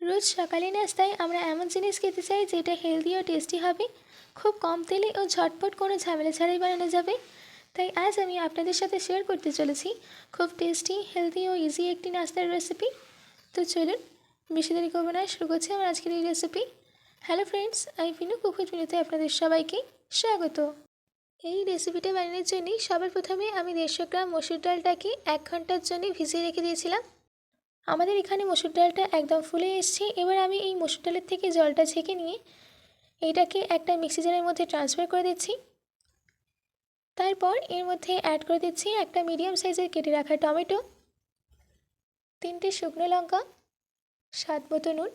রোজ সকালে নাস্তায় আমরা এমন জিনিস খেতে চাই যেটা হেলদি ও টেস্টি হবে। খুব কম তেলে ও ঝটপট কোনো ঝামেলা ছাড়াই বানানো যাবে। তাই আজ আমি আপনাদের সাথে শেয়ার করতে চলেছি খুব টেস্টি হেলদি ও ইজি একটি নাস্তার রেসিপি তো চলুন, বেশি দেরি করব না, শুরু করছি আমার আজকের এই রেসিপি হ্যালো ফ্রেন্ডস আমি পিনু কুকুর পিনুতে আপনাদের সবাইকে স্বাগত। এই রেসিপিটা বানানোর জন্যই সবার প্রথমে আমি দেড়শো গ্রাম মসুর ডালটাকে এক ঘণ্টার জন্য ভিজিয়ে রেখে দিয়েছিলাম। আমাদের এখানে মসুর ডালটা একদম ফুলে এসছে। এবার আমি এই মসুর ডালের থেকে জলটা ছেঁকে নিয়ে এইটাকে একটা মিক্সি জারের মধ্যে ট্রান্সফার করে দিচ্ছি। তারপর এর মধ্যে অ্যাড করে দিচ্ছি একটা মিডিয়াম সাইজের কেটে রাখা টমেটো, তিনটে শুকনো লঙ্কা, স্বাদ মতো নুন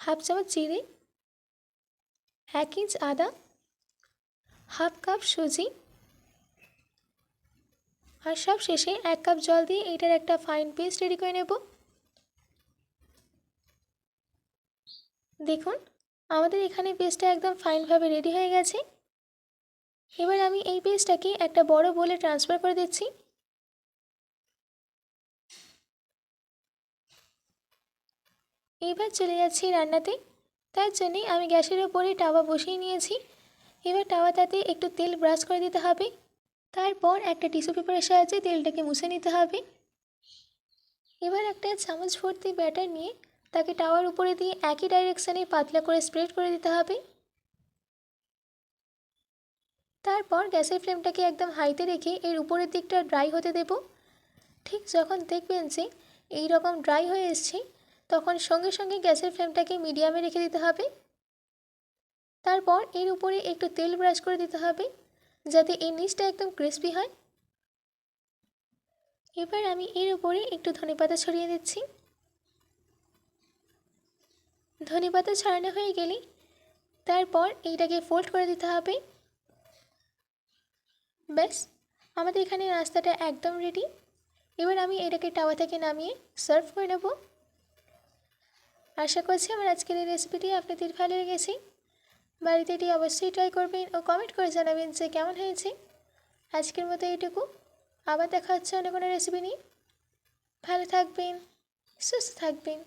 হাফ চামচ জিরে, এক ইঞ্চ আদা হাফ কাপ সুজি আর সব শেষে এক কাপ জল দিয়ে এটার একটা ফাইন পেস্ট রেডি করে নেব। দেখুন, আমাদের এখানে পেস্টটা একদম ফাইনভাবে রেডি হয়ে গেছে। এবার আমি এই পেস্টটাকে একটা বড় বোলে ট্রান্সফার করে দিচ্ছি। এবার চলে যাচ্ছি রান্নাতে। তার জন্যে আমি গ্যাসের ওপরে টাওয়া বসিয়ে নিয়েছি। এবার টাওয়াটাতে একটু তেল ব্রাশ করে দিতে হবে। তারপর একটা টিস্যু পেপারের সাহায্যে তেলটাকে মুছে নিতে হবে। এবার একটা চামচ ভর্তি ব্যাটার নিয়ে তাকে টাওয়ার উপরে দিয়ে একই ডাইরেকশানে পাতলা করে স্প্রেড করে দিতে হবে। তারপর গ্যাসের ফ্লেমটাকে একদম হাইতে রেখে এর উপরের দিকটা ড্রাই হতে দেব। ঠিক যখন দেখবেন যে এই রকম ড্রাই হয়ে এসছে, তখন সঙ্গে সঙ্গে গ্যাসের ফ্লেমটাকে মিডিয়ামে রেখে দিতে হবে। তারপর এর উপরে একটু তেল ব্রাশ করে দিতে হবে। যাতে এই নিচটা একদম ক্রিস্পি হয়। এবার আমি এর উপরে একটু ধনেপাতা ছড়িয়ে দিচ্ছি। ধনেপাতা ছড়ানো হয়ে গেলে তারপর এইটাকে ফোল্ড করে দিতে হবে। ব্যাস, আমাদের এখানে নাস্তাটা একদম রেডি এবার আমি এটাকে টাওয়া থেকে নামিয়ে সার্ভ করে নেব। আশা করছি আমার আজকের এই রেসিপিটি আপনাদের ভালো লেগেছে। বাড়িতে এটি অবশ্যই ট্রাই করবেন ও কমেন্ট করে জানাবেন যে কেমন হয়েছে। আজকের মতো এইটুকু। আবার দেখা হচ্ছে অন্য কোনো রেসিপি নিয়ে। ভালো থাকবেন, সুস্থ থাকবেন।